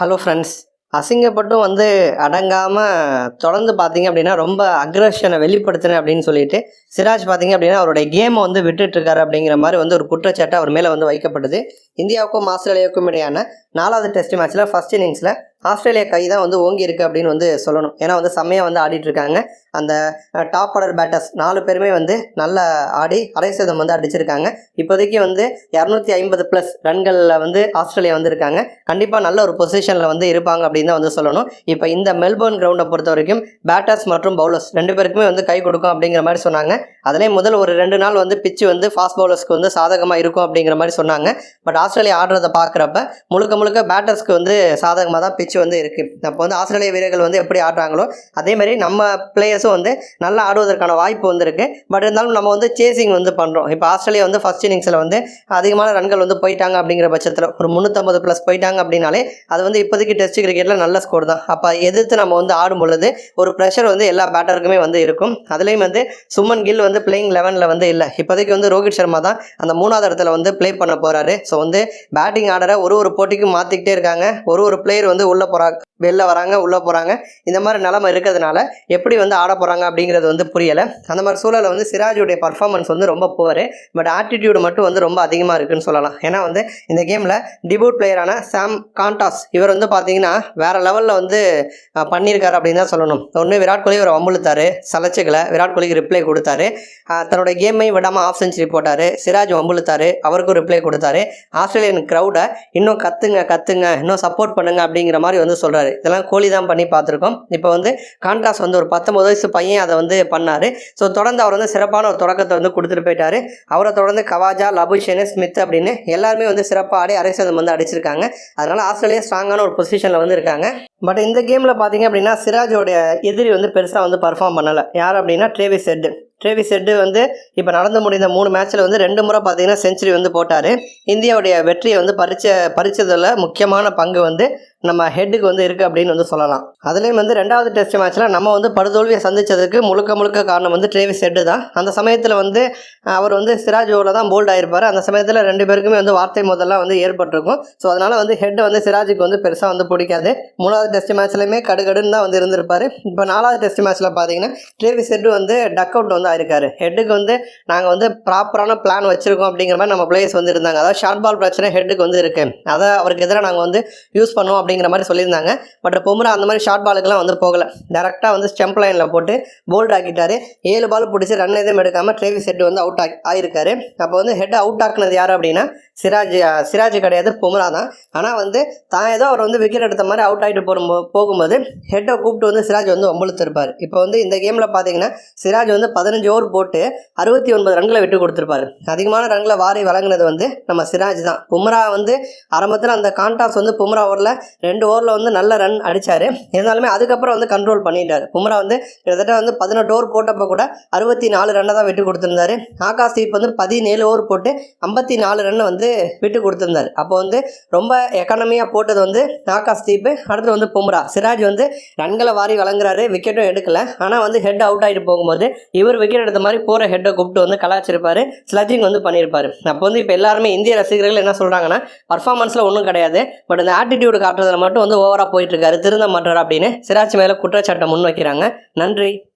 Hello friends அசிங்கப்பட்டும் வந்து அடங்காமல் தொடர்ந்து பார்த்தீங்க அப்படின்னா ரொம்ப அக்ரஷனை வெளிப்படுத்தினேன் அப்படின்னு சொல்லிட்டு சிராஜ் பார்த்தீங்க அப்படின்னா அவருடைய கேமை வந்து விட்டுட்டுருக்காரு அப்படிங்கிற மாதிரி வந்து ஒரு குற்றச்சாட்டு அவர் மேலே வந்து வைக்கப்பட்டது. இந்தியாவுக்கும் ஆஸ்திரேலியாவுக்கும் இடையான நாலாவது டெஸ்ட் மேட்ச்சில் ஃபஸ்ட் இன்னிங்ஸில் ஆஸ்திரேலியா கை தான் வந்து ஓங்கி இருக்குது அப்படின்னு வந்து சொல்லணும். ஏன்னா வந்து செம்மையாக வந்து ஆடிட்டுருக்காங்க அந்த டாப் ஆர்டர் பேட்டர்ஸ் நாலு பேருமே வந்து நல்லா ஆடி அரை சதம் வந்து அடிச்சிருக்காங்க. இப்போதைக்கு வந்து இரநூத்தி ஐம்பது ப்ளஸ் ரன்களில் வந்து ஆஸ்திரேலியா வந்து இருக்காங்க கண்டிப்பாக நல்ல ஒரு பொசிஷனில் வந்து இருப்பாங்க அப்படின்னு தான் வந்து சொல்லணும். இப்போ இந்த மெல்போர்ன் கிரவுண்டை பொறுத்த வரைக்கும் பேட்டர்ஸ் மற்றும் பவுலர்ஸ் ரெண்டு பேருக்குமே வந்து கை கொடுக்கும் அப்படிங்கிற மாதிரி சொன்னாங்க. அதிலே முதல் ஒரு ரெண்டு நாள் வந்து பிச்சு வந்து ஃபாஸ்ட் பவுலர்ஸ்க்கு வந்து சாதகமாக இருக்கும் அப்படிங்கிற மாதிரி சொன்னாங்க. பட் ஆஸ்திரேலியா ஆடுறதை பார்க்குறப்ப முழுக்க முழுக்க பேட்டர்ஸ்க்கு வந்து சாதகமாக தான் பிச்சு வந்து இருக்குது அப்போ வந்து ஆஸ்திரேலிய வீரர்கள் வந்து எப்படி ஆடுறாங்களோ அதே மாதிரி நம்ம பிளேயர்ஸும் வந்து நல்லா ஆடுவதற்கான வாய்ப்பு வந்துருக்கு பட் இருந்தாலும் நம்ம வந்து சேசிங் வந்து பண்ணுறோம் இப்போ ஆஸ்திரேலியா வந்து ஃபஸ்ட் இன்னிங்ஸில் வந்து அதிகமான ரன்கள் வந்து போயிட்டாங்க அப்படிங்கிற பட்சத்தில் ஒரு முந்நூற்றம்பது ப்ளஸ் போயிட்டாங்க அப்படின்னாலே அது வந்து இப்போதைக்கு டெஸ்ட் கிரிக்கெட்டில் நல்ல ஸ்கோர் தான். அப்போ எதிர்த்து நம்ம வந்து ஆடும் பொழுது ஒரு ப்ரெஷர் வந்து எல்லா பேட்டருக்குமே வந்து இருக்கும். அதுலேயும் வந்து சுமன் கில் வந்து பிளேயிங் லெவனில் வந்து இல்லை. இப்போதைக்கு வந்து ரோஹித் சர்மா தான் அந்த மூணாவது இடத்துல வந்து ப்ளே பண்ண போகிறாரு ஸோ வந்து பேட்டிங் ஆர்டரை ஒரு ஒரு போட்டிக்கும் மாற்றிக்கிட்டே இருக்காங்க. ஒரு ஒரு பிளேயர் வந்து உள்ளே போகிறாங்க வெளில வராங்க உள்ளே போகிறாங்க இந்த மாதிரி நிலமை இருக்கிறதுனால எப்படி வந்து ஆட போகிறாங்க அப்படிங்கிறது வந்து புரியலை. அந்த மாதிரி சூழலில் வந்து சிராஜுடைய பர்ஃபார்மன்ஸ் வந்து ரொம்ப புவர் பட் ஆட்டிடியூடு மட்டும் வந்து ரொம்ப அதிகமாக இருக்குன்னு சொல்லலாம். ஏன்னா வந்து இந்த கேமில் டிபூட் பிளேயரான சாம் காண்டாஸ் இவர் வந்து பார்த்தீங்கன்னா வேறு லெவலில் வந்து பண்ணியிருக்காரு அப்படின்னு தான் சொல்லணும். ஒன்று விராட் கோலி இவர் வம்புழுத்தாரு சலச்சுக்கலை. விராட் கோலிக்கு ரிப்ளை கொடுத்தாரு. தன்னுடைய தன்னோட கேமை விடாமல் ஆஃப் செஞ்சுரி போட்டார். சிராஜ் வம்புழுத்தாரு அவருக்கும் ரிப்ளை கொடுத்தாரு. ஆஸ்திரேலியன் க்ரௌடை இன்னும் கத்துங்க கத்துங்க இன்னும் சப்போர்ட் பண்ணுங்க அப்படிங்கிற மாதிரி வந்து சொல்கிறாரு இதெல்லாம் கோலி தான் பண்ணி பார்த்துருக்கோம். இப்போ வந்து கான்ட்ராஸ் வந்து ஒரு பத்தொம்பது வயசு பையன் அதை வந்து பண்ணார். ஸோ தொடர்ந்து அவர் வந்து சிறப்பான ஒரு தொடக்கத்தை வந்து கொடுத்துட்டு போயிட்டாரு. அவரை தொடர்ந்து கவாஜா லபுஷேனு ஸ்மித் அப்படின்னு எல்லாருமே வந்து சிறப்பாக ஆடி அரைசதம் வந்து அடிச்சிருக்காங்க. அதனால் ஆஸ்திரேலியா ஸ்ட்ராங்கான ஒரு பொசிஷனில் வந்து இருக்காங்க. பட் இந்த கேமில் பார்த்தீங்க அப்படின்னா சிராஜோடைய எதிரி வந்து பெருசாக வந்து பர்ஃபார்ம் பண்ணலை. யார் அப்படின்னா ட்ரேவிஸ் ஹெட் ட்ரேவிஸ் ஹெட்டு வந்து இப்போ நடந்து முடிந்த மூணு மேட்ச்சில் வந்து ரெண்டு முறை பார்த்தீங்கன்னா செஞ்சுரி வந்து போட்டார். இந்தியாவுடைய வெற்றியை வந்து பறிச்ச பறிச்சதில் முக்கியமான பங்கு வந்து நம்ம ஹெட்டுக்கு வந்து இருக்குது அப்படின்னு வந்து சொல்லலாம். அதுலேயும் வந்து ரெண்டாவது டெஸ்ட் மேட்ச்சில் நம்ம வந்து படுதோல்வியை சந்தித்ததுக்கு முழுக்க முழுக்க காரணம் வந்து ட்ரேவிஸ் ஹெட்டு தான். அந்த சமயத்தில் வந்து அவர் வந்து சிராஜ் ஓவில் தான் போல்ட் ஆகிருப்பார் அந்த சமயத்தில் ரெண்டு பேருக்குமே வந்து வார்த்தை முதல்லாம் வந்து ஏற்பட்டிருக்கும். ஸோ அதனால் வந்து ஹெட்டு வந்து சிராஜுக்கு வந்து பெருசாக வந்து பிடிக்காது. மூணாவது டெஸ்ட் மேட்ச்லையுமே கடுகடுன்னு தான் வந்து இருந்திருப்பார். இப்போ நாலாவது டெஸ்ட் மேட்ச்சில் பார்த்தீங்கன்னா ட்ரேவிஸ் ஹெட்டு வந்து டக் அவுட் வந்து ஆயிருக்காரு. ஹெட்டுக்கு வந்து நாங்கள் வந்து ப்ராப்பரான பிளான் வச்சுருக்கோம் அப்படிங்கிற மாதிரி நம்ம பிளேயர்ஸ் வந்து இருந்தாங்க. அதாவது ஷார்ட் பால் பிரச்சனை ஹெட்டுக்கு வந்து இருக்குது அதை அவருக்கு எதிராக நாங்கள் வந்து யூஸ் பண்ணுவோம் அப்படிங்கிற மாதிரி சொல்லியிருந்தாங்க. பட் பொம்ரா அந்த மாதிரி ஷார்ட் பாலுக்கெலாம் வந்து போகலை. டேரெக்டாக வந்து ஸ்டெம்ப் லைனில் போட்டு போல்ட் ஆக்கிட்டாரு. ஏழு பால் பிடிச்சி ரன் எதுவும் எடுக்காமல் ட்ரேவிஸ் ஹெட் வந்து அவுட் ஆகி ஆயிருக்காரு. அப்போ வந்து ஹெட் அவுட் ஆக்குனது யார் அப்படின்னா சிராஜ் சிராஜ் கிடையாது பொம்ரா தான். ஆனால் வந்து தான் ஏதோ அவர் வந்து விக்கெட் எடுத்த மாதிரி அவுட் ஆகிட்டு போகும்போ போகும்போது ஹெட்டை கூப்பிட்டு வந்து சிராஜ் வந்து ஒம்பளுத்திருப்பார் இப்போ வந்து இந்த கேமில் பார்த்தீங்கன்னா சிராஜ் வந்து பதினஞ்சு ஓவர் போட்டு அறுபத்தி ஒன்பது ரன்களை விட்டு கொடுத்துருப்பாரு. அதிகமான ரன்களை வாரி வழங்கினது வந்து நம்ம சிராஜ் தான். பும்ரா வந்து ஆரம்பத்தில் அந்த கான்டாஸ் வந்து பும்ரா ஓவரில் ரெண்டு ஓவரில் வந்து நல்ல ரன் அடித்தார் இருந்தாலுமே அதுக்கப்புறம் வந்து கண்ட்ரோல் பண்ணிட்டார். பும்ரா வந்து கிட்டத்தட்ட வந்து பதினெட்டு ஓவர் போட்டப்போ கூட அறுபத்தி நாலு ரன்னை தான் விட்டு கொடுத்துருந்தாரு. ஆகாஷ் தீப் வந்து பதினேழு ஓவர் போட்டு ஐம்பத்தி நாலு ரன் வந்து விட்டு கொடுத்துருந்தாரு. அப்போ வந்து ரொம்ப எக்கானமியாக போட்டது வந்து ஆகாஷ் தீப் அடுத்து வந்து பும்ரா. சிராஜ் வந்து ரன்களை வாரி வழங்குறாரு விக்கெட்டும் எடுக்கல. ஆனால் வந்து ஹெட் அவுட் ஆகிட்டு போகும்போது இவர் விக்கெட் எடுத்த மாதிரி போகிற ஹெட்டை கூப்பிட்டு வந்து கலாச்சிருப்பார் ஸ்லஜிங் வந்து பண்ணியிருப்பார் அப்போ வந்து இப்போ எல்லாருமே இந்திய ரசிகர்கள் என்ன சொல்கிறாங்கன்னா பர்ஃபார்மன்ஸில் ஒன்றும் கிடையாது. பட் அந்த ஆட்டிடியூடு காட்டுறது மட்டும் வந்து ஓவராக போயிட்டு இருக்காரு திருந்த மாட்டார் அப்படின்னு சிராஜ் மேலே குற்றச்சாட்டை முன் வைக்கிறாங்க நன்றி.